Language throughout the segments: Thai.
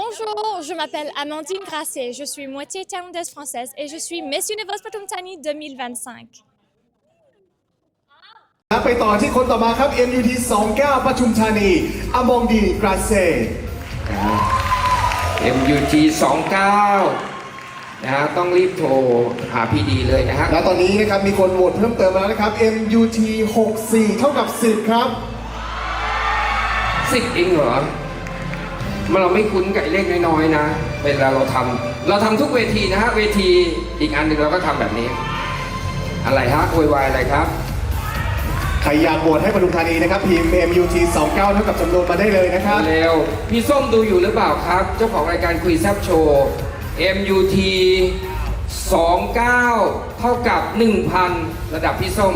Bonjour, je m'appelle Amandine Grasset, je suis moitié thaïlandaise française et je suis Miss Universe Patumtani 2025. ไปต่อที่คนต่อมาครับ MUT 29ปทุมธานีอมองดีกราเซ MUT 29นะฮะต้องรีบโทรหาพี่ดีเลยนะฮะ และตอนนี้นะครับมีคนโหวตเพิ่มเติมมาแล้วนะครับ MUT 64 เท่ากับ 10 ครับ สิบเองเหรอ มันเราไม่คุ้นกับไอ้เลขน้อยๆนะ เวลาเราทำเราทำทุกเวทีนะฮะ เวทีอีกอันหนึ่งเราก็ทำแบบนี้ อะไรฮะโวยวายอะไรครับใครอยากโหวตให้ปทุมธานีนะครับพิมพ์ MUT 29เท่ากับจำนวนมาได้เลยนะครับเร็วพี่ส้มดูอยู่หรือเปล่าครับ เจ้าของรายการคุยแซบโชว์ MUT 29 เท่ากับ 1,000 ระดับพี่ส้ม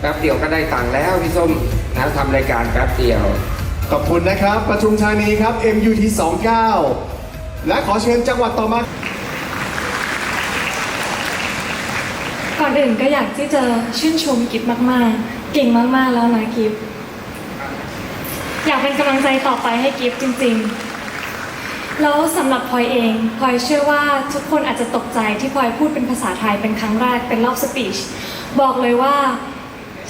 แป๊บเดียวก็ได้ตังค์แล้วพี่ส้มนะทำรายการแป๊บเดียว ขอบคุณนะครับปทุมธานีครับ MUT 29และขอเชิญจังหวัดต่อมา ก่อนอื่นก็อยากที่จะชื่นชมกิฟมาก ๆ เก่งมาก ๆ แล้วนะกิฟอยากเป็นกำลังใจต่อไปให้กิฟจริง ๆ แล้วสำหรับพลอยเองพลอยเชื่อว่าทุกคนอาจจะตกใจที่พลอยพูดเป็นภาษาไทยเป็นครั้งแรกเป็นรอบสปีชบอกเลยว่า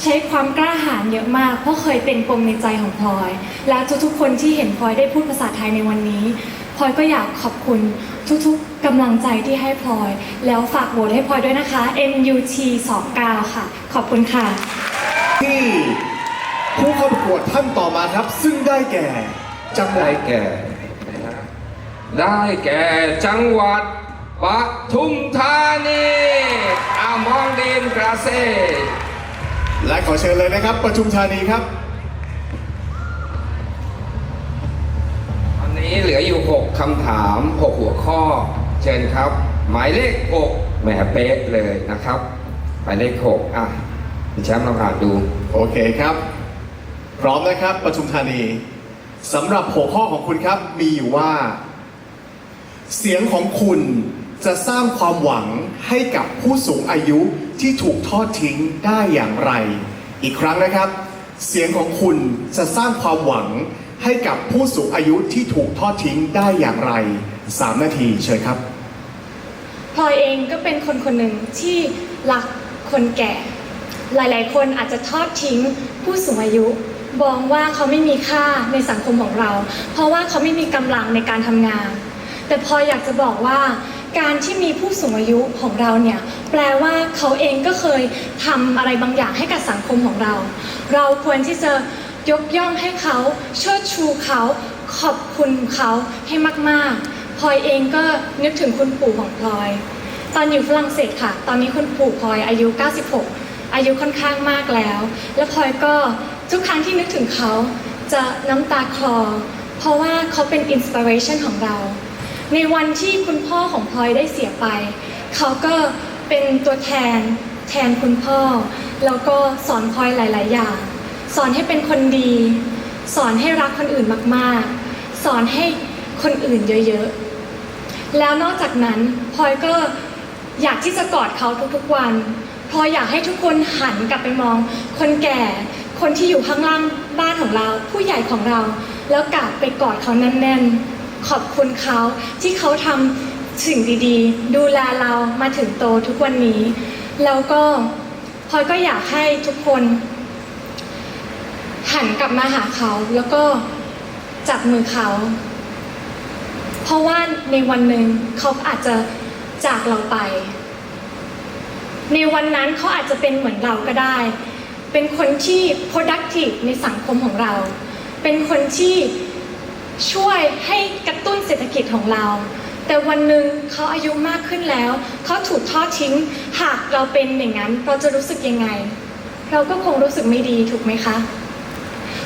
ใช้ความกล้าหาญเยอะมาก เพราะเคยเป็นปมในใจของพลอย และทุกๆคนที่เห็นพลอยได้พูดภาษาไทยในวันนี้พลอยก็อยากขอบคุณทุกๆกำลังใจที่ให้พลอย แล้วฝากโหวตให้พลอยด้วยนะคะ MUT 29ค่ะ ขอบคุณค่ะ ที่ผู้เข้าประกวดท่านต่อมาครับ ซึ่งได้แก่จังหวัได้ดแก่นะฮะได้แก่จังหวัดปทุมธานีอามองดีนกราเซ และขอเชิญเลยนะครับปทุมธานีครับวันนี้เหลืออยู่ 6คำถาม 6 หัวข้อ เชิญครับ หมายเลข6แหมเป๊ะเลยนะครับ หมายเลข6อะคุณแชมป์ลองอ่านดู โอเคครับ พร้อมนะครับปทุมธานีสำหรับหัวข้อของคุณครับมีอยู่ว่า เสียงของคุณจะสร้างความหวังให้กับผู้สูงอายุ ที่ถูกทอดทิ้งได้อย่างไร อีกครั้งนะครับ เสียงของคุณจะสร้างความหวังให้กับผู้สูงอายุที่ถูกทอดทิ้งได้อย่างไร 3 นาทีเชิญครับพลอยเองก็เป็นคนคนหนึ่งที่รักคนแก่ หลายๆ คนอาจจะทอดทิ้งผู้สูงอายุมองว่าเขาไม่มีค่าในสังคมของเรา เพราะว่าเขาไม่มีกำลังในการทำงาน แต่พลอยอยากจะบอกว่า การที่มีผู้สูงอายุของเราเนี่ยแปลว่าเขาเองก็เคยทำอะไรบางอย่างให้กับสังคมของเรา เราควรที่จะยกย่องให้เขาเชิดชูเขาขอบคุณเขาให้มากๆพลอยเองก็นึกถึงคุณปู่ของพลอย ตอนอยู่ฝรั่งเศสค่ะ ตอนนี้คุณปู่พลอยอายุ 96 อายุค่อนข้างมากแล้ว และพลอยก็ทุกครั้งที่นึกถึงเขาจะน้ำตาคลอ เพราะว่าเขาเป็นอินสปิเรชันของเรา ในวันที่คุณพ่อของพลอยได้เสียไป เขาก็เป็นตัวแทนแทนคุณพ่อ แล้วก็สอนพลอยหลาย ๆ อย่าง สอนให้เป็นคนดี สอนให้รักคนอื่นมาก ๆ สอนให้คนอื่นเยอะ ๆ แล้วนอกจากนั้นพลอยก็อยากที่จะกอดเขาทุก ๆ วันพลอยอยากให้ทุกคนหันกลับไปมอง คนแก่ คนที่อยู่ข้างล่างบ้านของเรา ผู้ใหญ่ของเรา แล้วกลับไปกอดเขาแน่น ๆ ขอบคุณเขาที่เขาทำสิ่งดีๆ ดูแลเรามาถึงโตทุกวันนี้ แล้วก็พลอยก็อยากให้ทุกคน หันกลับมาหาเขาแล้วก็จับมือเขา เพราะว่าในวันหนึ่งเขาอาจจะจากเราไป ในวันนั้นเขาอาจจะเป็นเหมือนเราก็ได้ เป็นคนที่ productive ในสังคมของเรา เป็นคนที่ ช่วยให้กระตุ้นเศรษฐกิจของเรา แต่วันหนึ่งเขาอายุมากขึ้นแล้ว เขาถูกทอดทิ้ง หากเราเป็นอย่างนั้น เราจะรู้สึกยังไง เราก็คงรู้สึกไม่ดีถูกไหมคะ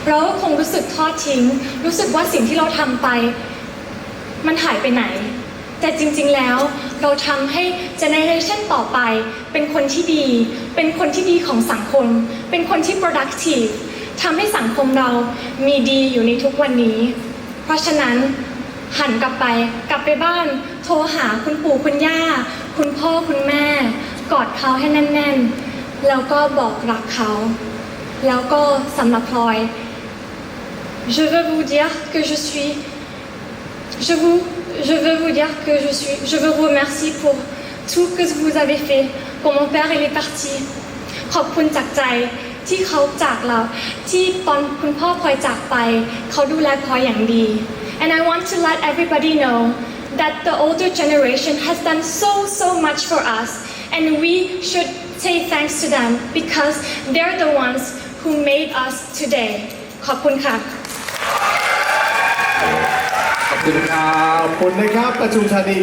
เราก็คงรู้สึกทอดทิ้ง รู้สึกว่าสิ่งที่เราทำไป มันหายไปไหน แต่จริงๆแล้วเราทำให้เจเนเรชันต่อไป เป็นคนที่ดี เป็นคนที่ดีของสังคม เป็นคนที่ productive ทำให้สังคมเรามีดีอยู่ในทุกวันนี้ เพราะฉะนั้นหันกลับไปกลับไปบ้าน โทรหาคุณปู่คุณย่า คุณพ่อคุณแม่ กอดเขาให้แน่น ๆ แล้วก็บอกรักเขา แล้วก็สำหรับพลอย je veux vous dire que je suis Je, vous, je veux vous dire que je, suis, je veux vous remercier pour tout que vous avez fait. Quand mon père il est parti, ขอบคุณจากใจ ที่เขาจากเราที่ตอนคุณพ่อพลอยจากไปเขาดูแลพลอยอย่างดี And I want to let everybody know that the older generation has done so so much for us and we should say thanks to them because they're the ones who made us today ขอบคุณค่ะ ขอบคุณครับคุณนะครับประชุมธานี